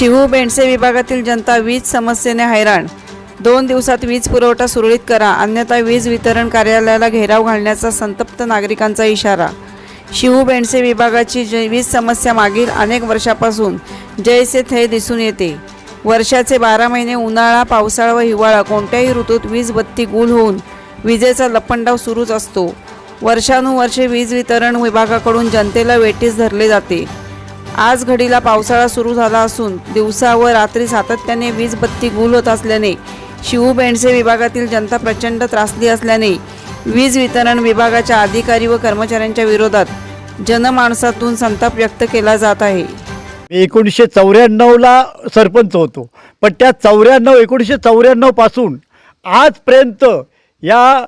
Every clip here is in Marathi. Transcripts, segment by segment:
शिहू बेंडसे विभागातील जनता वीज समस्येने हैराण. दोन दिवसात वीज पुरवठा सुरळीत करा अन्यथा वीज वितरण कार्यालयाला घेराव घालण्याचा संतप्त नागरिकांचा इशारा. शिहू बेंडसे विभागाची ज वीज समस्या मागील अनेक वर्षापासून जैसे थे दिसून येते. वर्षाचे बारा महिने उन्हाळा पावसाळा व हिवाळा कोणत्याही ऋतूत वीज बत्ती गुल होऊन विजेचा लपंडाव सुरूच असतो. वर्षानुवर्षे वीज वितरण विभागाकडून जनतेला वेटीस धरले जाते. आज घडीला पावसाळा सुरू झाला असून दिवसा व रात्री सातत्याने वीज बत्ती गुल होत असल्याने शिवू बेंडसे विभागातील जनता प्रचंड त्रासली असल्याने वीज वितरण विभागाच्या अधिकारी व कर्मचाऱ्यांच्या विरोधात जनमानसातून संताप व्यक्त केला जात आहे. मी एकोणीसशे चौऱ्याण्णवला सरपंच होतो. पण त्या चौऱ्याण्णव एकोणीसशे चौऱ्याण्णवपासून आजपर्यंत या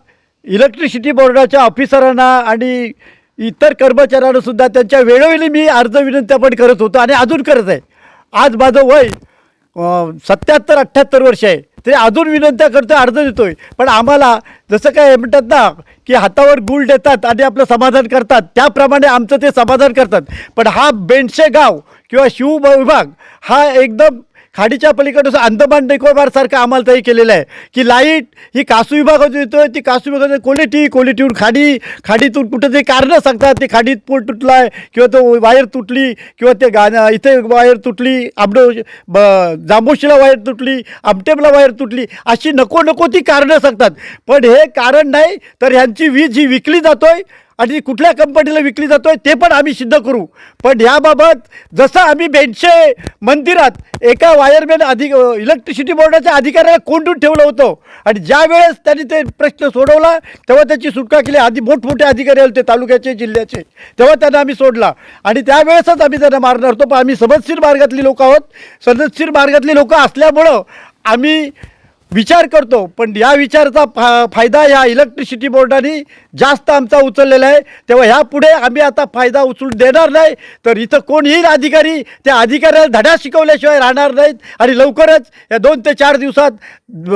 इलेक्ट्रिसिटी बोर्डाच्या ऑफिसरांना आणि इतर कर्मचाऱ्यांना सुद्धा त्यांच्या वेळोवेळी मी अर्ज विनंत्या पण करत होतो आणि अजून करत आहे. आज माझं वय सत्याहत्तर अठ्ठ्याहत्तर वर्ष आहे. तरी अजून विनंत्या करतो अर्ज देतो आहे पण आम्हाला जसं काय म्हणतात ना की हातावर गुळ देतात आणि आपलं समाधान करतात त्याप्रमाणे आमचं ते समाधान करतात. पण हा बेंडशे गाव किंवा शिव विभाग हा एकदम खाडीच्या पलीकडे अंदमान निकोबारसारखं आम्हाला तरी केलेलं आहे. की लाइट ही कासू विभागाची येतोय ती कासू विभागाची क्वालिटी क्वालिटीहून खाडी खाडीतून कुठं ते कारणं सांगतात ते खाडीत पूल तुटला आहे किंवा तो वायर तुटली किंवा ते गाणं इथे वायर तुटली आमडो ब जांबोशीला वायर तुटली आमटेबला वायर तुटली अशी नको नको ती कारणं सांगतात. पण हे कारण नाही तर ह्यांची वीज ही विकली जातोय आणि कुठल्या कंपनीला विकली जातो आहे ते पण आम्ही सिद्ध करू. पण याबाबत जसं आम्ही बेंडशे मंदिरात एका वायरमॅन अधि इलेक्ट्रिसिटी बोर्डाच्या अधिकाऱ्याला कोंडून ठेवलं होतं. आणि ज्या वेळेस त्यांनी ते प्रश्न सोडवला तेव्हा त्याची सुटका केली. आधी मोठमोठे अधिकारी होते तालुक्याचे जिल्ह्याचे. तेव्हा त्यांना आम्ही सोडला. आणि त्यावेळेसच आम्ही त्यांना मारणार होतो. पण आम्ही समजशीर मार्गातली लोक आहोत. सदस्यशीर मार्गातली लोक असल्यामुळं आम्ही विचार करतो पण या विचाराचा फा फायदा या इलेक्ट्रिसिटी बोर्डाने जास्त आमचा उचललेला आहे. तेव्हा ह्यापुढे आम्ही आता फायदा उचलून देणार नाही. तर इथं कोण येईल अधिकारी त्या अधिकाऱ्याला धडा शिकवल्याशिवाय राहणार नाहीत. आणि लवकरच या दोन ते चार दिवसात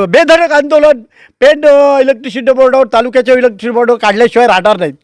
बेधडक आंदोलन पेंड इलेक्ट्रिसिटी बोर्डावर तालुक्याच्या इलेक्ट्रिसिटी बोर्डावर काढल्याशिवाय राहणार नाहीत.